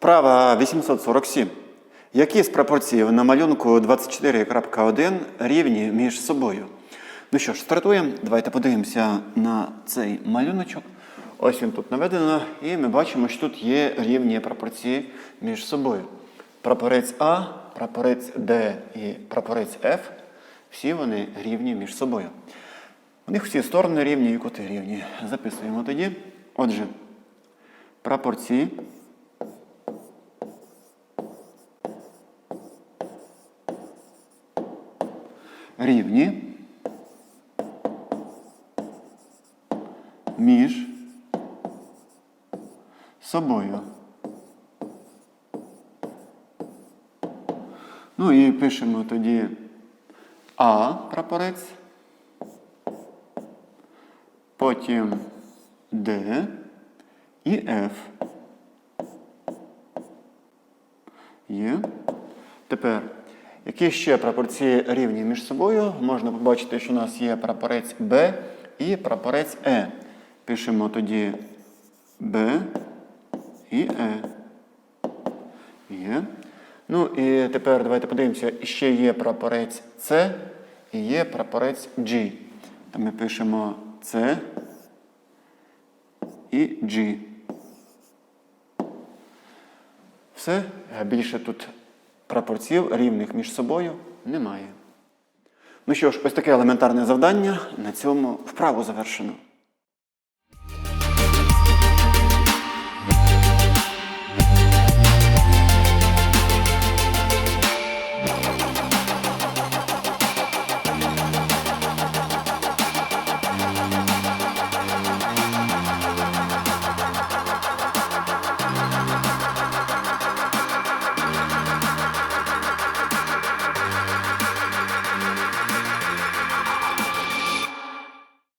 Вправа 847. Які з пропорцій на малюнку 24.1 рівні між собою? Ну що ж, стартуємо. Давайте подивимося на цей малюночок. Ось він тут наведено, і ми бачимо, що тут є рівні пропорції між собою. Прапорець А, прапорець Д і прапорець F. Всі вони рівні між собою. У них всі сторони рівні і кути рівні. Записуємо тоді. Отже, прапорці. Рівні між собою. Ну і пишемо тоді А прапорець, потім Д і Ф. Є. Тепер, які ще прапорці рівні між собою? Можна побачити, що у нас є прапорець Б і прапорець Е. Пишемо тоді Б і Е. Є. Ну і тепер давайте подивимося, ще є прапорець С і є прапорець G. То ми пишемо С і G. Все, більше тут прапорців рівних між собою немає. Ну що ж, ось таке елементарне завдання. На цьому вправу завершено.